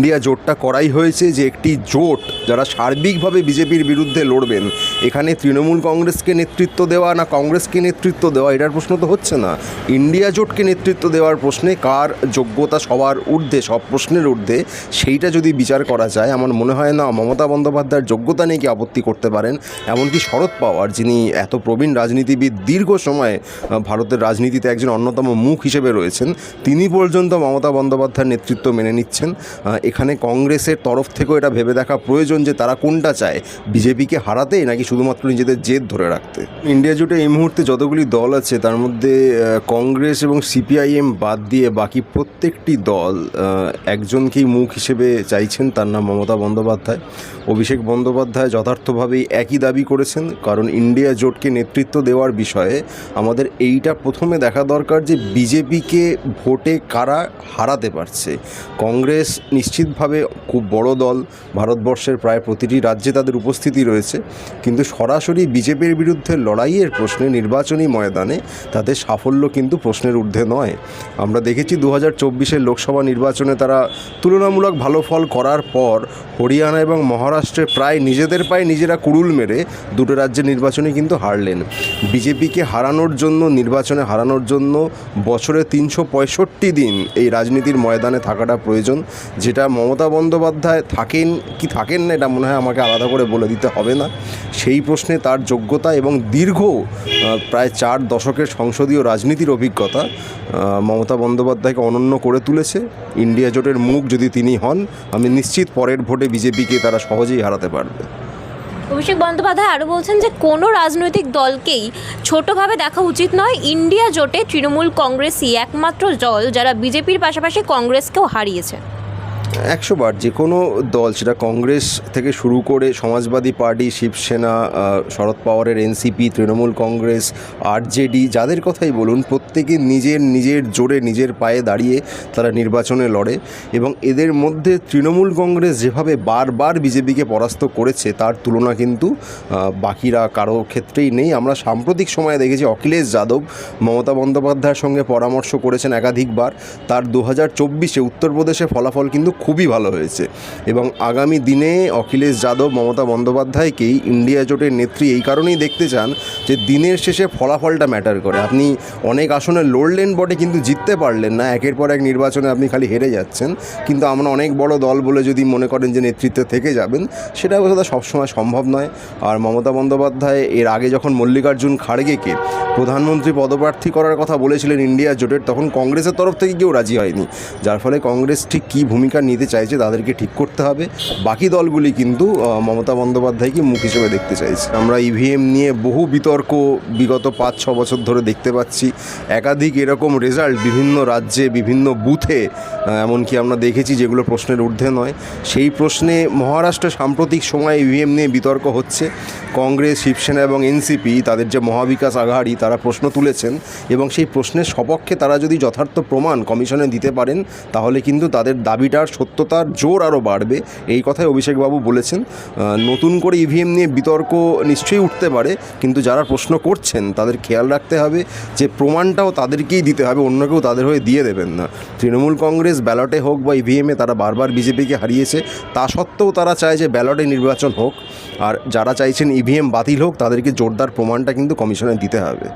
India জোটটা করাই হয়েছে যে একটি জোট যারা সার্বিকভাবে বিজেপির বিরুদ্ধে লড়বেন। এখানে তৃণমূল কংগ্রেসকে নেতৃত্ব দেওয়া না কংগ্রেসকে নেতৃত্ব দেওয়া, এটার প্রশ্ন তো হচ্ছে না। ইন্ডিয়া জোটকে নেতৃত্ব দেওয়ার প্রশ্নে কার যোগ্যতা সবার ঊর্ধ্বে, সব প্রশ্নের ঊর্ধ্বে, সেইটা যদি বিচার করা যায়, আমার মনে হয় না মমতা বন্দ্যোপাধ্যায়ের যোগ্যতা নিয়ে কি আপত্তি করতে পারেন। এমনকি শরদ পাওয়ার, যিনি এত প্রবীণ রাজনীতিবিদ, দীর্ঘ সময় ভারতের রাজনীতিতে একজন অন্যতম মুখ হিসেবে রয়েছেন, তিনি পর্যন্ত মমতা বন্দ্যোপাধ্যায়ের নেতৃত্ব মেনে নিচ্ছেন। এখানে কংগ্রেসের তরফ থেকেও এটা ভেবে দেখা প্রয়োজন যে তারা কোনটা চায়, বিজেপিকে হারাতে নাকি শুধুমাত্র নিজেদের জেদ ধরে রাখতে? ইন্ডিয়া জোটে এই মুহূর্তে যতগুলি দল আছে, তার মধ্যে কংগ্রেস এবং সিপিআইএম বাদ দিয়ে বাকি প্রত্যেকটি দল একজনকেই মুখ হিসেবে চাইছেন তার নাম মমতা বন্দ্যোপাধ্যায়। অভিষেক বন্দ্যোপাধ্যায় যথার্থভাবেই একই দাবি করেছেন, কারণ ইন্ডিয়া জোটকে নেতৃত্ব দেওয়ার বিষয়ে আমাদের এইটা প্রথমে দেখা দরকার যে বিজেপিকে ভোটে কারা হারাতে পারছে। কংগ্রেস নিশ্চিতভাবে খুব বড় দল ভারতবর্ষের প্রায় প্রতিটি রাজ্যে তাদের উপস্থিতি রয়েছে। কিন্তু সরাসরি বিজেপির বিরুদ্ধে লড়াইয়ের প্রশ্নে নির্বাচনী ময়দানে তাদের সাফল্য কিন্তু প্রশ্নের ঊর্ধ্বে নয়। আমরা দেখেছি দু হাজার লোকসভা নির্বাচনে তারা তুলনামূলক ভালো ফল করার পর হরিয়ানা এবং মহারাষ্ট্রে প্রায় নিজেদের পায়ে নিজেরা কুড়ুল মেরে দুটো রাজ্যের নির্বাচনে কিন্তু হারলেন। বিজেপিকে হারানোর জন্য, নির্বাচনে হারানোর জন্য বছরে তিনশো পঁয়ষট্টি দিন এই রাজনীতির ময়দানে থাকাটা প্রয়োজন, যেটা মমতা বন্দ্যোপাধ্যায় থাকেন, কি থাকেন না, এটা মনে হয় আমাকে আলাদা করে বলে দিতে হবে না। সেই প্রশ্নে তার যোগ্যতা এবং দীর্ঘ প্রায় চার দশকের সংসদীয় রাজনীতির অভিজ্ঞতা মমতা বন্দ্যোপাধ্যায়কে অনন্য করে তুলেছে। ইন্ডিয়া জোটের মুখ যদি তিনি হন, আমি নিশ্চিত পরের ভোটে বিজেপিকে তারা সহজেই হারাতে পারবে। অভিষেক বন্দ্যোপাধ্যায় আরও বলছেন যে, কোনো রাজনৈতিক দলকেই ছোটোভাবে দেখা উচিত নয়, ইন্ডিয়া জোটে তৃণমূল কংগ্রেসই একমাত্র দল যারা বিজেপির পাশাপাশি কংগ্রেসকেও হারিয়েছে। একশো বার যে কোনো দল, সেটা কংগ্রেস থেকে শুরু করে সমাজবাদী পার্টি, শিবসেনা শরদ পাওয়ারের এনসিপি, তৃণমূল কংগ্রেস, আরজেডি, যাদের কথাই বলুন, প্রত্যেকে নিজের নিজের জোরে নিজের পায়ে দাঁড়িয়ে তারা নির্বাচনে লড়ে এবং এদের মধ্যে তৃণমূল কংগ্রেস যেভাবে বারবার বিজেপিকে পরাস্ত করেছে, তার তুলনা কিন্তু বাকিরা কারও ক্ষেত্রেই নেই। আমরা সাম্প্রতিক সময়ে দেখেছি অখিলেশ যাদব মমতা বন্দ্যোপাধ্যায়ের সঙ্গে পরামর্শ করেছেন একাধিকবার। তার দু হাজার চব্বিশে উত্তরপ্রদেশে ফলাফল কিন্তু খুবই ভালো হয়েছে। এবং আগামী দিনে অখিলেশ যাদব, মমতা বন্দ্যোপাধ্যায়কেই ইন্ডিয়া জোটের নেত্রী এই কারণেই দেখতে চান যে দিনের শেষে ফলাফলটা ম্যাটার করে। আপনি অনেক আসনে লড়লেন বটে কিন্তু জিততে পারলেন না। একের পর এক নির্বাচনে আপনি খালি হেরে যাচ্ছেন। কিন্তু আমরা অনেক বড় দল বলে যদি মনে করেন যে নেতৃত্বে থেকে যাবেন, সেটা বোধ সবসময় সম্ভব নয়। আর মমতা বন্দ্যোপাধ্যায় এর আগে যখন মল্লিকার্জুন খাড়গেকে প্রধানমন্ত্রী পদপ্রার্থী করার কথা বলেছিলেন ইন্ডিয়া জোটের, তখন কংগ্রেসের তরফ থেকে কেউ রাজি হয়নি। যার ফলে কংগ্রেস ঠিক কী ভূমিকা নিতে চাইছে তাদেরকে ঠিক করতে হবে। বাকি দলগুলি কিন্তু মমতা বন্দ্যোপাধ্যায়কে মুখ হিসেবে দেখতে চাইছে। আমরা ইভিএম নিয়ে বহু বিতর্ক বিগত পাঁচ ছ বছর ধরে দেখতে পাচ্ছি। একাধিক এরকম রেজাল্ট বিভিন্ন রাজ্যে, বিভিন্ন বুথে এমনকি আমরা দেখেছি যেগুলো প্রশ্নের ঊর্ধ্বে নয়। সেই প্রশ্নে মহারাষ্ট্রে সাম্প্রতিক সময়ে ইভিএম নিয়ে বিতর্ক হচ্ছে। কংগ্রেস, শিবসেনা এবং এনসিপি তাদের যে মহাবিকাশ আঘাড়ি, তারা প্রশ্ন তুলেছেন এবং সেই প্রশ্নের সপক্ষে তারা যদি যথার্থ প্রমাণ কমিশনে দিতে পারেন, তাহলে কিন্তু তাদের দাবিটার সত্যতার জোর আরও বাড়বে। এই কথাই অভিষেকবাবু বলেছেন। নতুন করে ইভিএম নিয়ে বিতর্ক নিশ্চয়ই উঠতে পারে, কিন্তু যারা প্রশ্ন করছেন তাদের খেয়াল রাখতে হবে যে প্রমাণটাও তাদেরকেই দিতে হবে, অন্য কেউ তাদের হয়ে দিয়ে দেবেন না। তৃণমূল কংগ্রেস ব্যালটে হোক বা ইভিএমে তারা বারবার বিজেপিকে হারিয়েছে, তা সত্ত্বেও তারা চায় যে ব্যালটে নির্বাচন হোক। আর যারা চাইছেন ইভিএম বাতিল হোক, তাদেরকে জোরদার প্রমাণটা কিন্তু কমিশনে দিতে হবে।